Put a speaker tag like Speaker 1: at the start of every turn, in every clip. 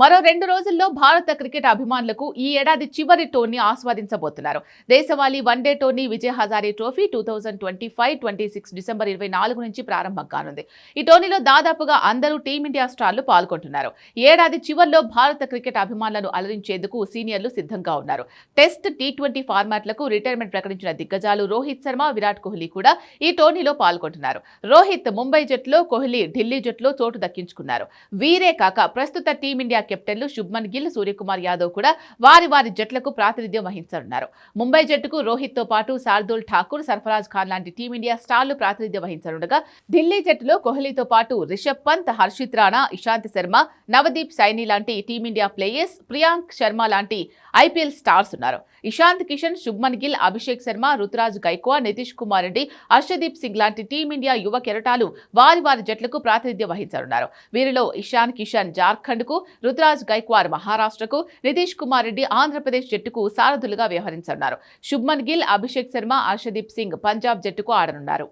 Speaker 1: మరో రెండు రోజుల్లో భారత క్రికెట్ అభిమానులకు ఈ ఏడాది చివరి టోర్నీ ఆస్వాదించబోతున్నారు. దేశవాళీ one day tourney Vijay Hazare trophy two thousand twenty five twenty six December ఇరవై నాలుగు నుంచి ప్రారంభం కానుంది. ఈ టోర్నీలో దాదాపుగా అందరూ టీమిండియా స్టార్లు పాల్గొంటున్నారు. ఏడాది చివర్లో భారత క్రికెట్ అభిమానులను అలరించేందుకు సీనియర్లు సిద్ధంగా ఉన్నారు. టెస్ట్ టీ ట్వంటీ ఫార్మాట్లకు రిటైర్మెంట్ ప్రకటించిన దిగ్గజాలు రోహిత్ శర్మ విరాట్ కోహ్లీ కూడా ఈ టోర్నీలో పాల్గొంటున్నారు. రోహిత్ ముంబై జట్లో కోహ్లీ ఢిల్లీ జట్లో చోటు దక్కించుకున్నారు. వీరే కాక ప్రస్తుత టీమిండియా కెప్టెన్లు శుభ్మన్ గిల్ సూర్యకుమార్ యాదవ్ కూడా వారి వారి జట్లకు ప్రాతినిధ్యం వహించనున్నారు. ముంబై జట్టుకు రోహిత్తో పాటు శార్దుల్ ఠాకూర్ సర్ఫరాజ్ ఖాన్ లాంటి టీమిండియా స్టార్లు ప్రాతినిధ్యం వహించనుండగా ఢిల్లీ జట్టులో కోహ్లీతో పాటు రిషబ్ పంత్ హర్షిత్ రాణా ఇషాంత్ శర్మ నవదీప్ సైని లాంటి టీమిండియా ప్లేయర్స్ ప్రియాంక్ శర్మ లాంటి ఐపీఎల్ స్టార్స్ ఉన్నారు. ఇషాంత్ కిషన్ శుభ్మన్ గిల్ అభిషేక్ శర్మ రుతురాజ్ గైక్వా నితీష్ కుమార్ రెడ్డి హర్షదీప్ సింగ్ లాంటి టీమిండియా యువ కెరటాలు వారి వారి జట్లకు ప్రాతినిధ్యం వహించనున్నారు. వీరిలో ఇషాన్ కిషన్ జార్ఖండ్కు రుతురాజ్ గైక్వార్ మహారాష్ట్రకు నితీష్ కుమార్ రెడ్డి ఆంధ్రప్రదేశ్ జట్టుకు సారథులుగా వ్యవహరించనున్నారు. శుభ్మన్ గిల్ అభిషేక్ శర్మ హర్షదీప్ సింగ్ పంజాబ్ జట్టుకు ఆడనున్నారు.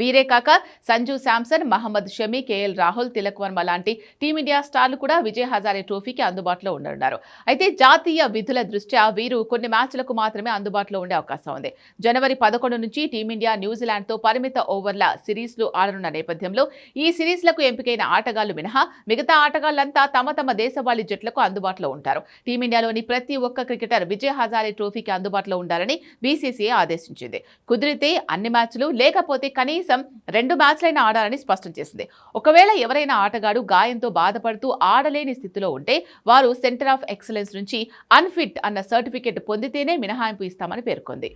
Speaker 1: వీరే కాక సంజు శాంసన్ మహమ్మద్ షమి కేఎల్ రాహుల్ తిలక్ వర్మ లాంటి టీమిండియా స్టార్లు కూడా విజయ్ హజారే ట్రోఫీకి అందుబాటులో ఉండనున్నారు. అయితే జాతీయ విధుల దృష్ట్యా వీరు కొన్ని మ్యాచ్లకు మాత్రమే అందుబాటులో ఉండే అవకాశం ఉంది. జనవరి పదకొండు నుంచి టీమిండియా న్యూజిలాండ్తో పరిమిత ఓవర్ల సిరీస్లు ఆడనున్న నేపథ్యంలో ఈ సిరీస్లకు ఎంపికైన ఆటగాళ్ళు మినహా మిగతా ఆటగాళ్ళంతా తమ తమ దేశవాళీ జట్లకు అందుబాటులో ఉంటారు. టీమిండియాలోని ప్రతి ఒక్క క్రికెటర్ విజయ్ హజారే ట్రోఫీకి అందుబాటులో ఉండాలని బీసీసీఐ ఆదేశించింది. కుదిరితే అన్ని మ్యాచ్లు లేకపోతే కనీసం రెండు మ్యాచ్లైనా ఆడాలని స్పష్టం చేసింది. ఒకవేళ ఎవరైనా ఆటగాడు గాయంతో బాధపడుతూ ఆడలేని స్థితిలో ఉంటే వారు సెంటర్ ఆఫ్ ఎక్సలెన్స్ నుంచి అన్ఫిట్ అన్న సర్టిఫికెట్ పొందితేనే మినహాయింపు ఇస్తామని పేర్కొంది.